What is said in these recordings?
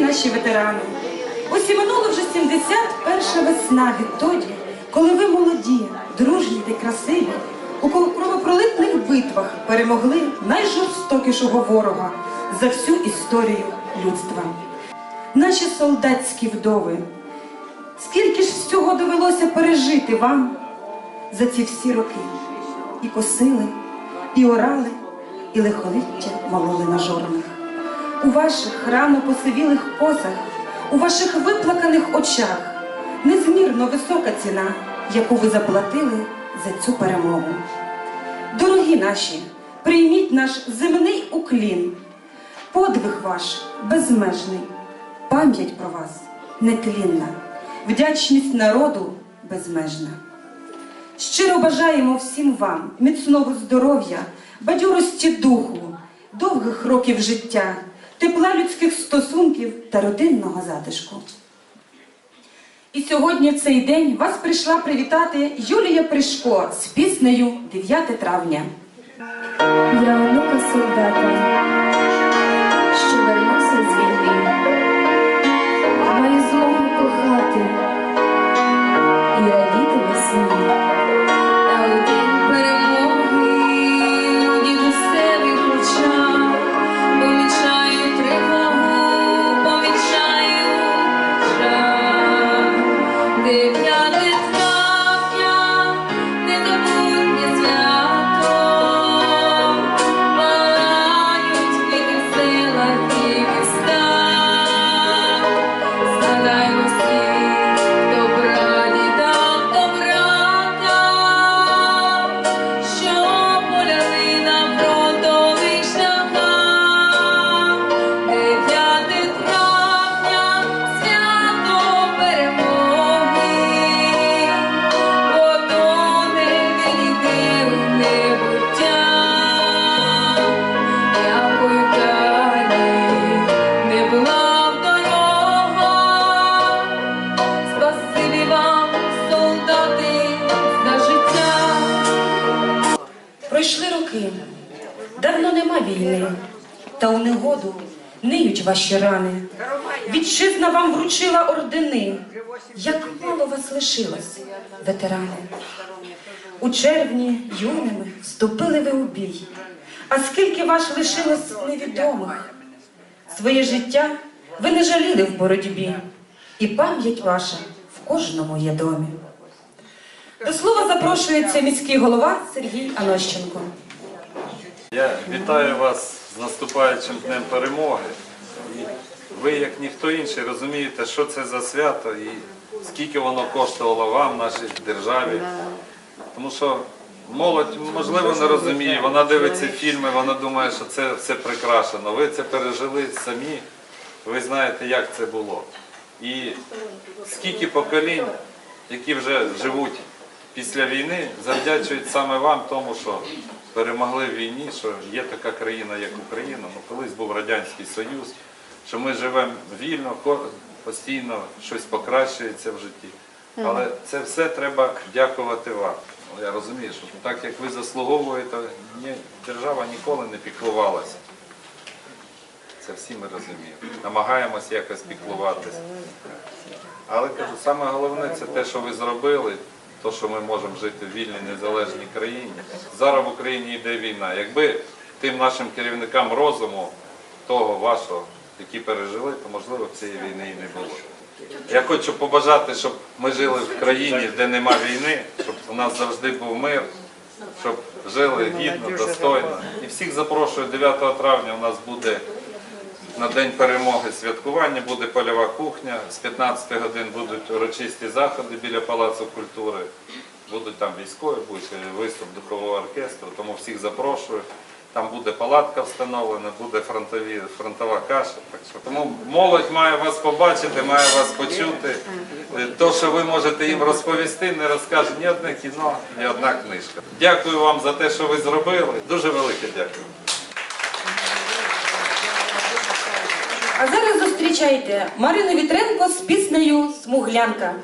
наші ветерани. Ось і минуло вже 71 весна відтоді, коли ви молоді, дружні та красиві, у кровопролитних битвах перемогли найжорстокішого ворога за всю історію людства. Наші солдатські вдови, скільки ж всього довелося пережити вам за ці всі роки? І косили, і орали, і лихоліття мололи на жорнах. У ваших рано посивілих позах, у ваших виплаканих очах незмірно висока ціна, яку ви заплатили за цю перемогу. Дорогі наші, прийміть наш земний уклін, подвиг ваш безмежний, пам'ять про вас нетлінна, вдячність народу безмежна. Щиро бажаємо всім вам міцного здоров'я, бадьорості духу, довгих років життя, тепла людських стосунків та родинного затишку. І сьогодні в цей день вас прийшла привітати Юлія Пришко з піснею 9 травня. Я онука солдата, нема війни, та у негоду ниють ваші рани. Вітчизна вам вручила ордени. Як мало вас лишилось, ветерани. У червні юними вступили ви у бій. А скільки ваш лишилось невідомих? Своє життя ви не жаліли в боротьбі, і пам'ять ваша в кожному є домі. До слова запрошується міський голова Сергій Анощенко. Я вітаю вас з наступаючим днем перемоги. Ви, як ніхто інший, розумієте, що це за свято і скільки воно коштувало вам, нашій державі. Тому що молодь, можливо, не розуміє, вона дивиться фільми, вона думає, що це все прикрашено. Ви це пережили самі, ви знаєте, як це було. І скільки поколінь, які вже живуть після війни, завдячують саме вам тому, що перемогли в війні, що є така країна, як Україна. Ну, колись був Радянський Союз, що ми живемо вільно, постійно щось покращується в житті. Але це все треба дякувати вам. Ну, Я розумію, що так як ви заслуговуєте, ні, держава ніколи не піклувалася. Це всі ми розуміємо. Намагаємося якось піклуватися. Але кажу, саме головне це те, що ви зробили, то, що ми можемо жити в вільній незалежній країні. Зараз в Україні йде війна. Якби тим нашим керівникам розуму, того вашого, які пережили, то можливо цієї війни і не було. Я хочу побажати, щоб ми жили в країні, де нема війни, щоб у нас завжди був мир, щоб жили гідно, достойно. І всіх запрошую 9 травня. У нас буде на День перемоги святкування, буде польова кухня. З 15 годин будуть урочисті заходи біля Палацу культури. Будуть там військові, буде виступ духового оркестру, тому всіх запрошую. Там буде палатка встановлена, буде фронтові, фронтова каша. Так що, тому молодь має вас побачити, має вас почути. То, що ви можете їм розповісти, не розкаже ні одне кіно, ні одна книжка. Дякую вам за те, що ви зробили. Дуже велике дякую. А зараз зустрічайте Марину Вітренко з піснею Смуглянка.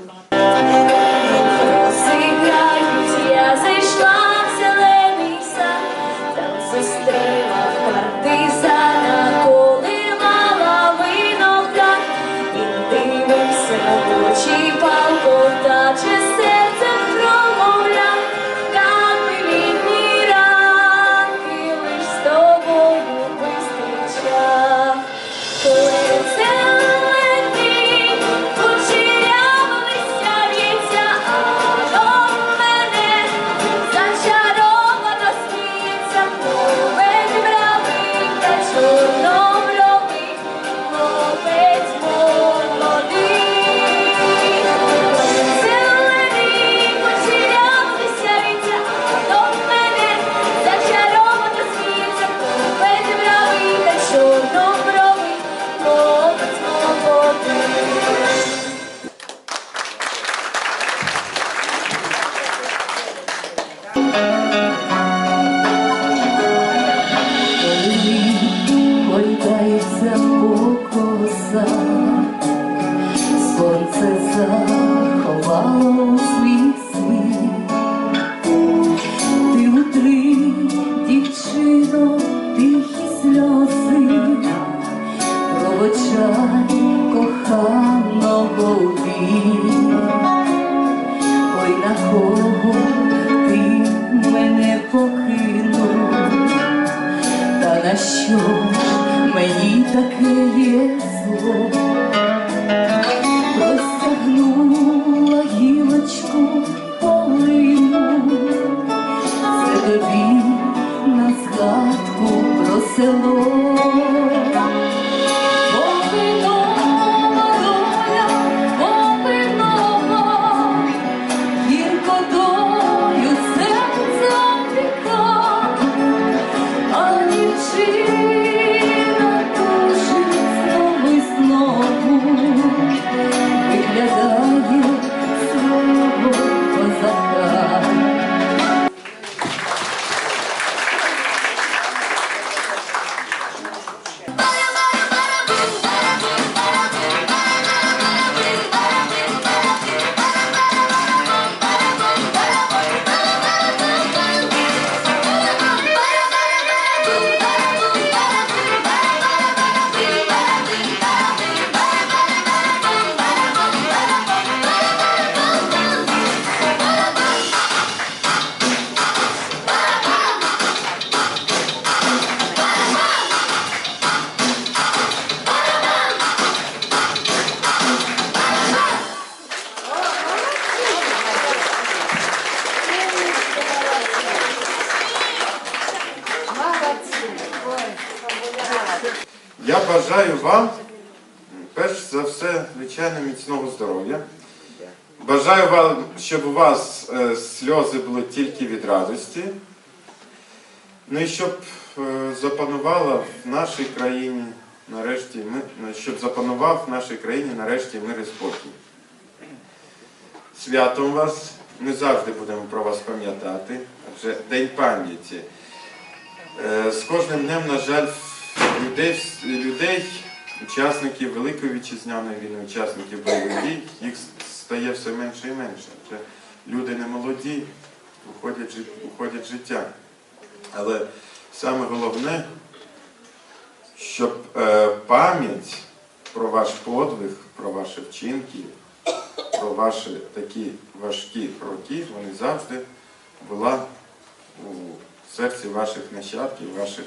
Кого ти мене покинув, та на що мені таке є зло? Бажаю вам, перш за все, звичайно, міцного здоров'я. Бажаю вам, щоб у вас е, сльози були тільки від радості. Ну і щоб е, запанувала в нашій країні нарешті, щоб запанував в нашій країні нарешті мир і спокій. Святом вас ми завжди будемо про вас пам'ятати, адже День пам'яті. Е, З кожним днем, на жаль, людей, людей, учасників Великої вітчизняної війни, учасників бойових дій, їх стає все менше і менше. Адже люди не молоді, уходять, уходять життя. Але саме головне, щоб е, пам'ять про ваш подвиг, про ваші вчинки, про ваші такі важкі роки, вони завжди була у серці ваших нащадків, ваших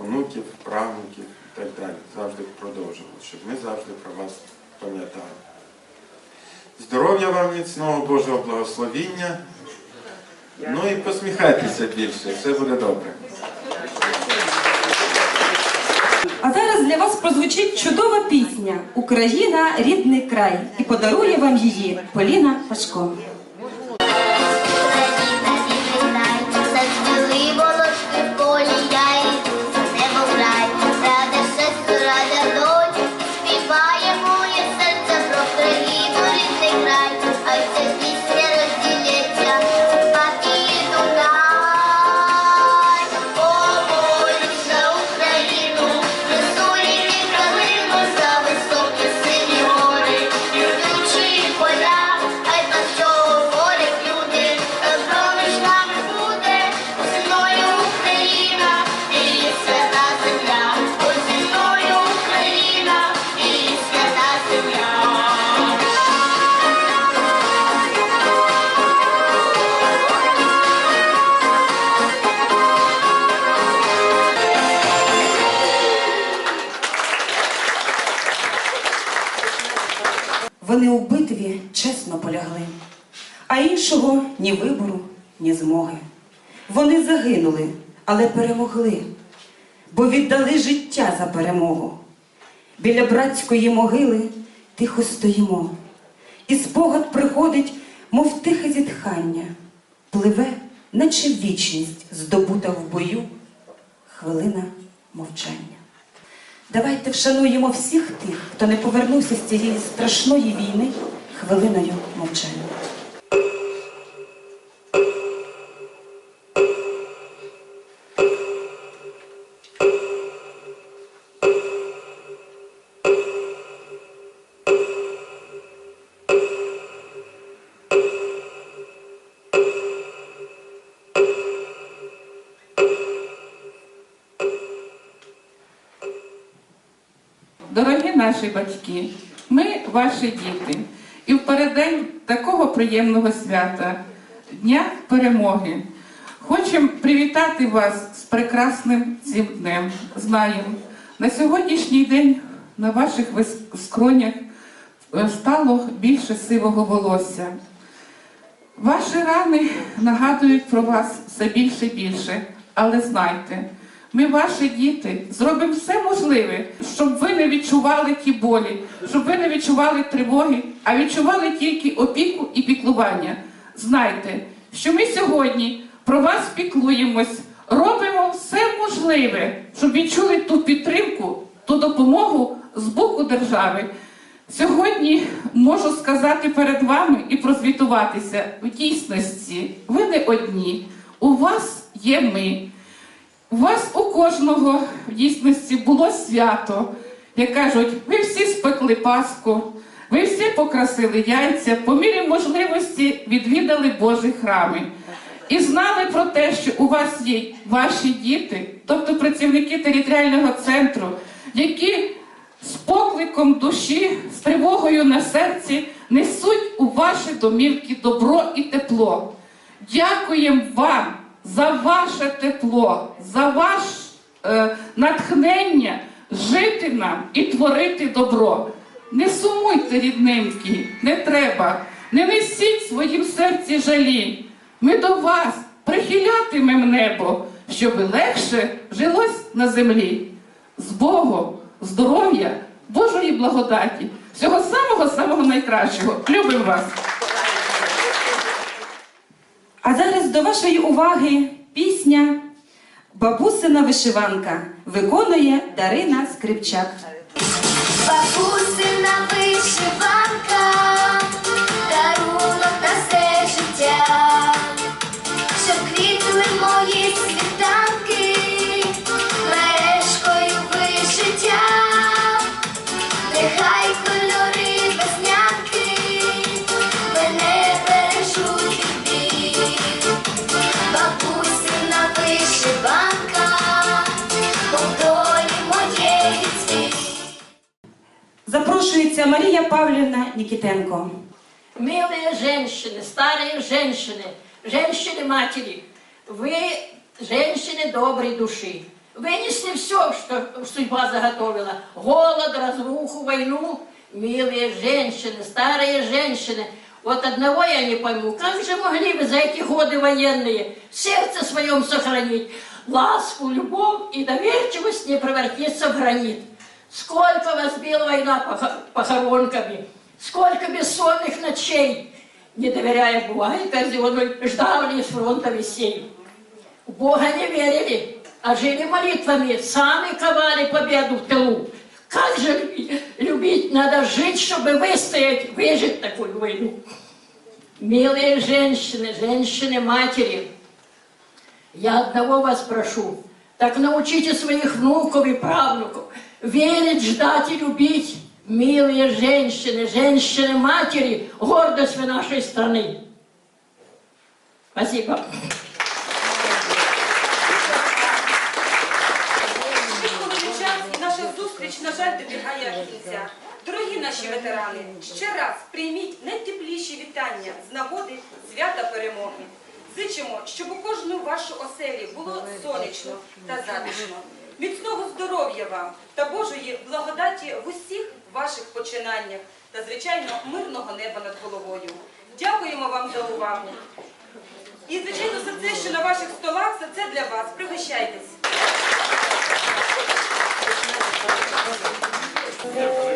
онуків, правнуків і так далі. Завжди продовжували, щоб ми завжди про вас пам'ятали. Здоров'я вам міцного, Божого благословіння. Ну і посміхайтеся більше, все буде добре. А зараз для вас прозвучить чудова пісня Україна рідний край і подарує вам її Поліна Пашко. Вони у битві чесно полягли, а іншого ні вибору, ні змоги. Вони загинули, але перемогли, бо віддали життя за перемогу. Біля братської могили тихо стоїмо, і спогад приходить, мов тихе зітхання, пливе, наче вічність, здобута в бою, хвилина мовчання. Давайте вшануємо всіх тих, хто не повернувся з цієї страшної війни хвилиною мовчання. Дорогі наші батьки, ми ваші діти. І в переддень такого приємного свята, Дня перемоги, хочемо привітати вас з прекрасним цим днем. Знаємо, на сьогоднішній день на ваших скронях е, стало більше сивого волосся. Ваші рани нагадують про вас все більше і більше, але знайте, ми, ваші діти, зробимо все можливе, щоб ви не відчували ті болі, щоб ви не відчували тривоги, а відчували тільки опіку і піклування. Знайте, що ми сьогодні про вас піклуємось, робимо все можливе, щоб відчули ту підтримку, ту допомогу з боку держави. Сьогодні можу сказати перед вами і прозвітуватися в дійсності. Ви не одні. У вас є ми. У вас кожного в дійсності було свято. Як кажуть, ви всі спекли Пасху, ви всі покрасили яйця, по мірі можливості відвідали Божі храми. І знали про те, що у вас є ваші діти, тобто працівники територіального центру, які з покликом душі, з тривогою на серці несуть у ваші домівки добро і тепло. Дякуємо вам за ваше тепло, за ваше натхнення жити нам і творити добро. Не сумуйте, рідненькі, не треба, не несіть в своїм серці жалі. Ми до вас прихилятимемо небо, щоби легше жилось на землі. З Богом, здоров'я, Божої благодаті, всього самого самого найкращого. Любимо вас! А зараз до вашої уваги пісня Бабусина вишиванка виконує Дарина Скрипчак. Бабусина вишиванка, Марія Павлівна Нікітенко. Милые женщины, старые женщины, женщины-матери, вы женщины доброй души. Вынесли все, что судьба заготовила. Голод, разруху, войну. Милые женщины, старые женщины. Вот одного я не пойму, как же могли вы за эти годы военные в сердце своем сохранить ласку, любовь и доверчивость не превратиться в гранит? Сколько вас била война пох- похоронками, сколько бессонных ночей, не доверяя бумаге казенной, ждали с фронта вестей. В Бога не верили, а жили молитвами, сами ковали победу в тылу. Как же люби- любить надо жить, чтобы выстоять, выжить такую войну? Милые женщины, женщины-матери, я одного вас прошу, так научите своих внуков и правнуков верить, ждать и любить. Милые женщины, женщины-матери, гордость вы нашей страны. Спасибо. Швидко час і наша зустріч, на жаль, добігає кінця. Дорогі наші ветерани, ще раз прийміть найтепліші вітання з нагоди свята перемоги. Зичимо, щоб у кожну вашу оселі було сонячно та затишно. Міцного здоров'я вам та Божої благодаті в усіх ваших починаннях та, звичайно, мирного неба над головою. Дякуємо вам за увагу. І, звичайно, за це, що на ваших столах, за це для вас. Пригощайтесь. Дякую.